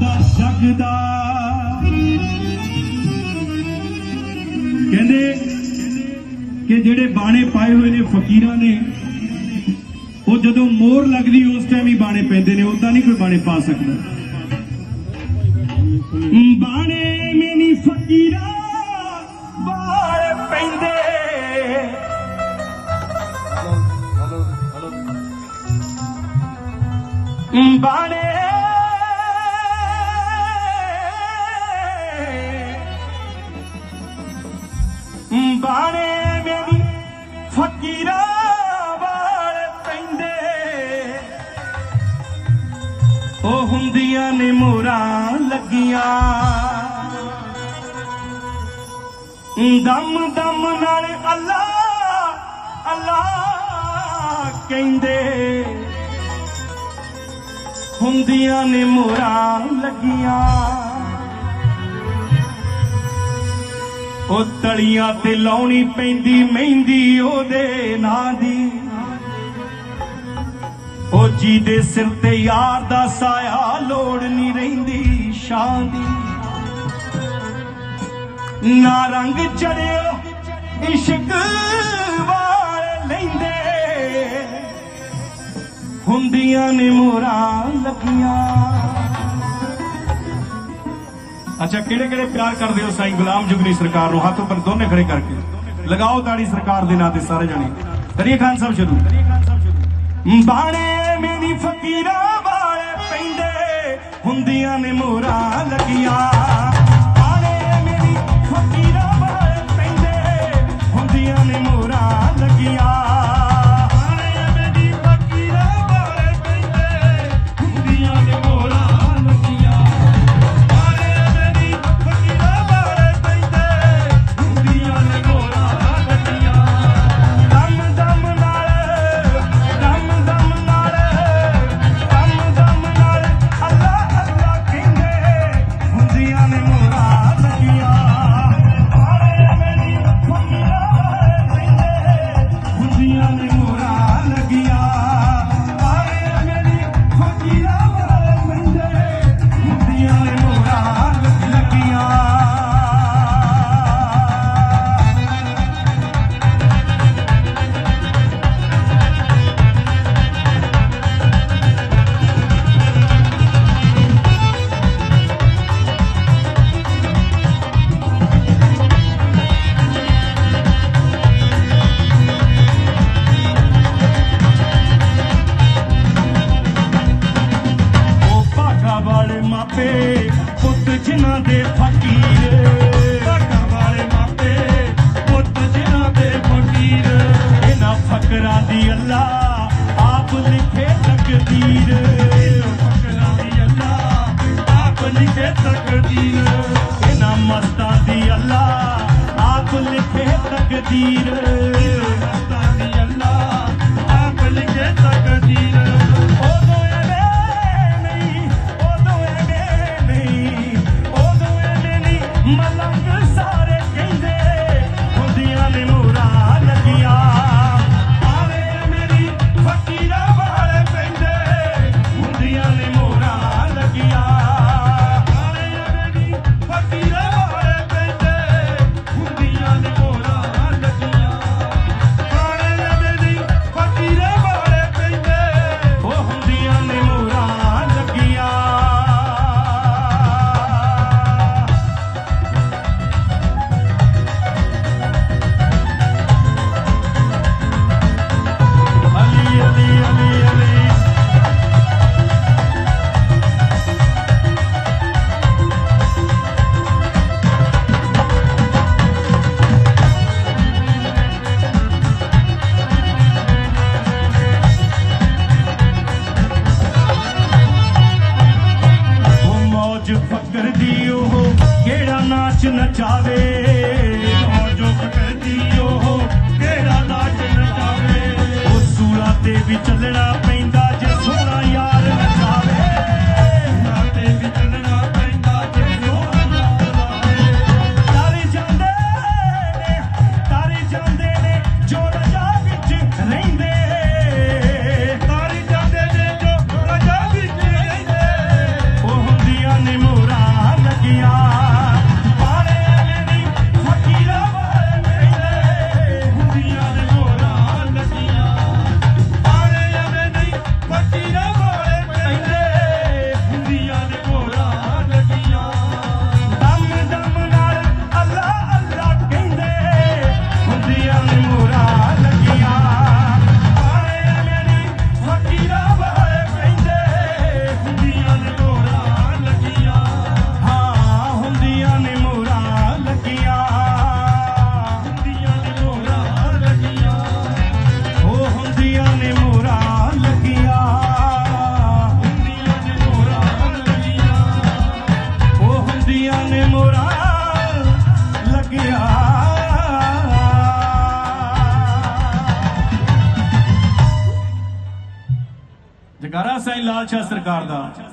ਦਾ ਜਗਦਾ ਕਹਿੰਦੇ ਕਿ ਜਿਹੜੇ ਬਾਣੇ ਪਾਏ ਹੋਏ ਨੇ ਫਕੀਰਾਂ ਨੇ, ਉਹ ਜਦੋਂ ਮੋਹਰ ਲੱਗਦੀ ਉਸ ਟਾਈਮ ਹੀ ਬਾਣੇ ਪੈਂਦੇ ਨੇ ਉਦਾਂ ਨਹੀਂ ਕੋਈ ਬਾਣੇ ਪਾ ਸਕਦਾ। ਬਾਣੇ ਮੇਨੀ ਫਕੀਰਾ ਬਾਲ ਪੈਂਦੇ। ਬਾਣੇ ਬਾਣੇ ਮੇਰੀ ਫਕੀਰਾ ਵਾਲ ਪੈਂਦੇ। ਉਹ ਹੁੰਦੀਆਂ ਨੇ ਮੋਰਾਂ ਲੱਗੀਆਂ। ਦਮ ਦਮ ਨਾਲ ਅੱਲਾ ਅੱਲਾ ਕਹਿੰਦੇ। ਹੁੰਦੀਆਂ ਨੇ ਮੋਰਾਂ ਲੱਗੀਆਂ। ਉਹ ਤਲੀਆਂ ਤੇ ਲਾਉਣੀ ਪੈਂਦੀ, ਮਹਿੰਦੀ ਉਹਦੇ ਨਾਂ ਦੀ। ਉਹ ਜੀ ਦੇ ਸਿਰ ਤੇ ਯਾਰ ਦਾ ਸਾਇਆ, ਲੋੜ ਨਹੀਂ ਰਹਿੰਦੀ ਸ਼ਾਂ ਦੀ। ਨਾ ਰੰਗ ਚੜਿਓ, ਇਸ਼ਕ ਵਾਲ ਲੈਂਦੇ। ਹੁੰਦੀਆਂ ਨੇ ਮੋਰਾਂ ਲੱਗੀਆਂ ਅੱਛਾ, ਕਿਹੜੇ ਕਿਹੜੇ ਪਿਆਰ ਕਰਦੇ ਹੋ ਸਾਈਂ ਗੁਲਾਮ ਜੁਗਨੀ ਸਰਕਾਰ ਨੂੰ? ਹੱਥ ਉੱਪਰ ਦੋਨੇ ਖੜੇ ਕਰਕੇ। ਲਗਾਓ ਤਾੜੀ ਸਰਕਾਰ ਦੇ ਨਾਂ ਤੇ ਸਾਰੇ ਜਣੇ। ਕਰੀਏ ਖਾਨ ਸਾਹਿਬ ਸ਼ੁਰੂ। ਬਾਣੇ ਮੇਰੀ ਫਕੀਰਾਂ ਵਾਲੇ ਪੈਂਦੇ, ਹੁੰਦੀਆਂ ਨੇ ਮੋਹਰਾਂ ਲੱਗੀਆਂ। ਮਾਪੇ, ਪੁੱਤ ਜਿਨ੍ਹਾਂ ਦੇ ਫਕੀਰ। ਭਾਗਾ ਵਾਲੇ ਮਾਪੇ, ਪੁੱਤ ਜਿਨ੍ਹਾਂ ਦੇ ਫਕੀਰ। ਇਹਨਾਂ ਫਕਰਾਂ ਦੀ ਅੱਲਾ ਆਪ ਲਿਖੇ ਤਕਦੀਰ। ਇਹਨਾਂ ਫਕਰਾਂ ਦੀ ਅੱਲਾ ਆਪ ਲਿਖੇ ਤਕਦੀਰ। ਇਹਨਾਂ ਮਸਤਾਂ ਦੀ ਅੱਲਾ ਆਪ ਲਿਖੇ ਤਕਦੀਰ। ਨਚਾਵੇ ਮੌਜ ਫਕਰ ਦੀ ਉਹ ਕਿਹੜਾ ਨਾਚ ਨਚਾਵੇ ਉਹ ਸੂਲਾ ਤੇ ਵੀ ਚੱਲਣਾ ਪੈਂਦਾ ਜੇ ਸੋਹਣਾ ਯਾਰ ਨਚਾਵੇ ਸੂਲਾ ਤੇ ਵੀ ਚੱਲਣਾ ਪੈਂਦਾ ਜੇ ਸੋਹਣਾ ਯਾਰ ਨਚਾਵੇ ਤਾਰੇ ਜਾਂਦੇ ਨੇ, ਤਾਰੇ ਜਾਂਦੇ ਨੇ ਜੋ ਸਾਈਂ ਲਾਲ ਸਰਕਾਰ ਦਾ।